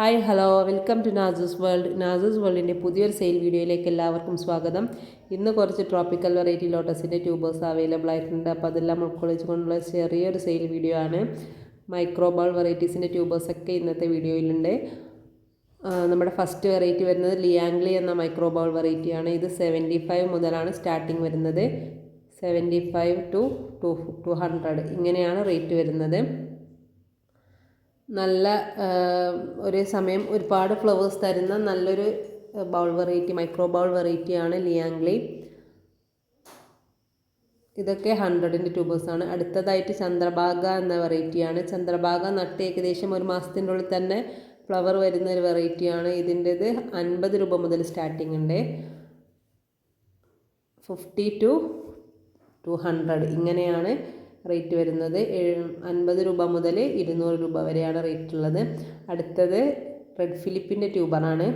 Hi hello. Welcome to നാസൂസ് world. നാസൂസ് വേൾഡിന്റെ പുതിയൊരു സെയിൽ വീഡിയോയിലേക്ക് എല്ലാവർക്കും സ്വാഗതം. ഇന്ന് കുറച്ച് ട്രോപ്പിക്കൽ വെറൈറ്റി ലോട്ടസിന്റെ ട്യൂബേഴ്സ് അവൈലബിൾ ആയിട്ടുണ്ട്. അപ്പോൾ അതെല്ലാം ഉൾക്കൊള്ളിച്ചുകൊണ്ടുള്ള ചെറിയൊരു സെയിൽ വീഡിയോ ആണ്. മൈക്രോബോൾ വെറൈറ്റീസിന്റെ ട്യൂബേഴ്സൊക്കെ ഇന്നത്തെ വീഡിയോയിലുണ്ട്. നമ്മുടെ ഫസ്റ്റ് വെറൈറ്റി വരുന്നത് ലിയാംഗ്ലി എന്ന മൈക്രോബാൾ വെറൈറ്റിയാണ് ഇത് സെവന്റി ഫൈവ് മുതലാണ് സ്റ്റാർട്ടിങ് വരുന്നത്. Seventy five to to two hundred ഇങ്ങനെയാണ് റേറ്റ് വരുന്നത്. നല്ല ഒരേ സമയം ഒരുപാട് ഫ്ലവേഴ്സ് തരുന്ന നല്ലൊരു ബൗൾ വെറൈറ്റി മൈക്രോ ബൗൾ വെറൈറ്റിയാണ് ലിയാംഗ്ലി. ഇതൊക്കെ ഹൺഡ്രഡിന്റെ ട്യൂബേഴ്സാണ് അടുത്തതായിട്ട് ചന്ദ്രഭാഗ എന്ന വെറൈറ്റിയാണ് ചന്ദ്രഭാഗ നട്ട് ഏകദേശം ഒരു മാസത്തിന്റെ ഉള്ളിൽ തന്നെ ഫ്ലവർ വരുന്ന ഒരു വെറൈറ്റിയാണ് ഇതിന്റേത് അൻപത് രൂപ മുതൽ സ്റ്റാർട്ടിംഗ് ഉണ്ട്. ഫിഫ്റ്റി ടു ടു ഹൺഡ്രഡ് ഇങ്ങനെയാണ്. റേറ്റ് വരുന്നത് അൻപത് രൂപ മുതൽ ഇരുന്നൂറ് രൂപ വരെയാണ് റേറ്റ് ഉള്ളത്. അടുത്തത് റെഡ് ഫിലിപ്പിന്റെ ട്യൂബറാണ്.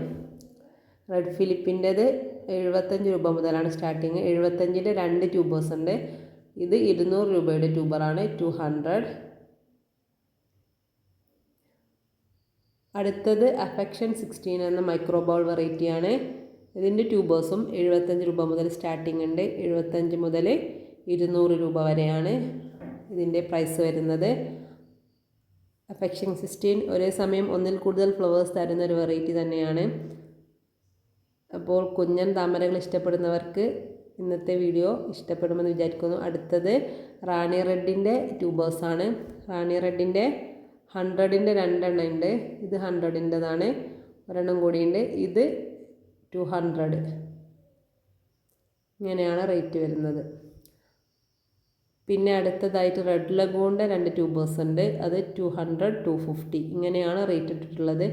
റെഡ് ഫിലിപ്പിന്റെത് എഴുപത്തഞ്ച് രൂപ മുതലാണ് സ്റ്റാർട്ടിങ്. എഴുപത്തഞ്ചിന്റെ രണ്ട് ട്യൂബേഴ്സ് ഉണ്ട്. ഇത് ഇരുന്നൂറ് രൂപയുടെ ട്യൂബറാണ്. Two hundred. അടുത്തത് അഫെക്ഷൻ സിക്സ്റ്റീൻ എന്ന മൈക്രോ ബോൾ വെറൈറ്റിയാണ്. ഇതിന്റെ ട്യൂബേഴ്സും എഴുപത്തഞ്ച് രൂപ മുതൽ സ്റ്റാർട്ടിംഗ് ഉണ്ട്. എഴുപത്തഞ്ച് മുതൽ ഇരുന്നൂറ് രൂപ വരെയാണ്. ഇതിന്റെ പ്രൈസ് വരുന്നത്. അഫെക്ഷൻ സിസ്റ്റീൻ ഒരേ സമയം ഒന്നിൽ കൂടുതൽ ഫ്ലവേഴ്സ് തരുന്ന ഒരു വെറൈറ്റി തന്നെയാണ്. അപ്പോൾ കുഞ്ഞൻ താമരകൾ ഇഷ്ടപ്പെടുന്നവർക്ക് ഇന്നത്തെ വീഡിയോ ഇഷ്ടപ്പെടുമെന്ന് വിചാരിക്കുന്നു. അടുത്തത് റാണി റെഡിന്റെ ആണ്. റാണി റെഡിന്റെ ഹൺഡ്രഡിന്റെ രണ്ടെണ്ണം ഉണ്ട്. ഇത് ഹൺഡ്രഡിന്റെതാണ് ഒരെണ്ണം കൂടിയുണ്ട്. ഇത് ടു ഹൺഡ്രഡ് ഇങ്ങനെയാണ് റേറ്റ് വരുന്നത്. പിന്നെ അടുത്തതായിട്ട് റെഡ് ലഗൂണിന്റെ രണ്ട് ട്യൂബേഴ്സ് ഉണ്ട്. അത് ടു ഹൺഡ്രഡ് ടു ഫിഫ്റ്റി ഇങ്ങനെയാണ് റേറ്റ് ഇട്ടിട്ടുള്ളത്.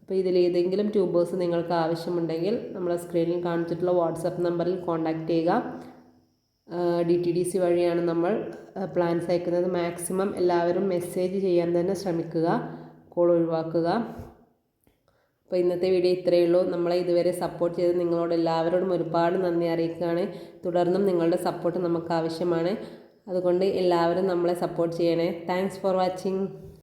അപ്പോൾ ഇതിൽ ഏതെങ്കിലും ട്യൂബേഴ്സ് നിങ്ങൾക്ക് ആവശ്യമുണ്ടെങ്കിൽ നമ്മളെ സ്ക്രീനിൽ കാണിച്ചിട്ടുള്ള വാട്സപ്പ് നമ്പറിൽ കോൺടാക്റ്റ് ചെയ്യുക. ഡി ടി ഡി സി വഴിയാണ് നമ്മൾ പ്ലാൻസ് അയക്കുന്നത്. മാക്സിമം എല്ലാവരും മെസ്സേജ് ചെയ്യാൻ തന്നെ ശ്രമിക്കുക കോൾ ഒഴിവാക്കുക. അപ്പോൾ ഇന്നത്തെ വീഡിയോ ഇത്രയേ ഉള്ളൂ. നമ്മളെ ഇതുവരെ സപ്പോർട്ട് ചെയ്ത് നിങ്ങളോട് എല്ലാവരോടും ഒരുപാട് നന്ദി അറിയിക്കുകയാണ്. തുടർന്നും നിങ്ങളുടെ സപ്പോർട്ട് നമുക്ക് ആവശ്യമാണ്. അതുകൊണ്ട് എല്ലാവരും നമ്മളെ സപ്പോർട്ട് ചെയ്യണേ. Thanks for watching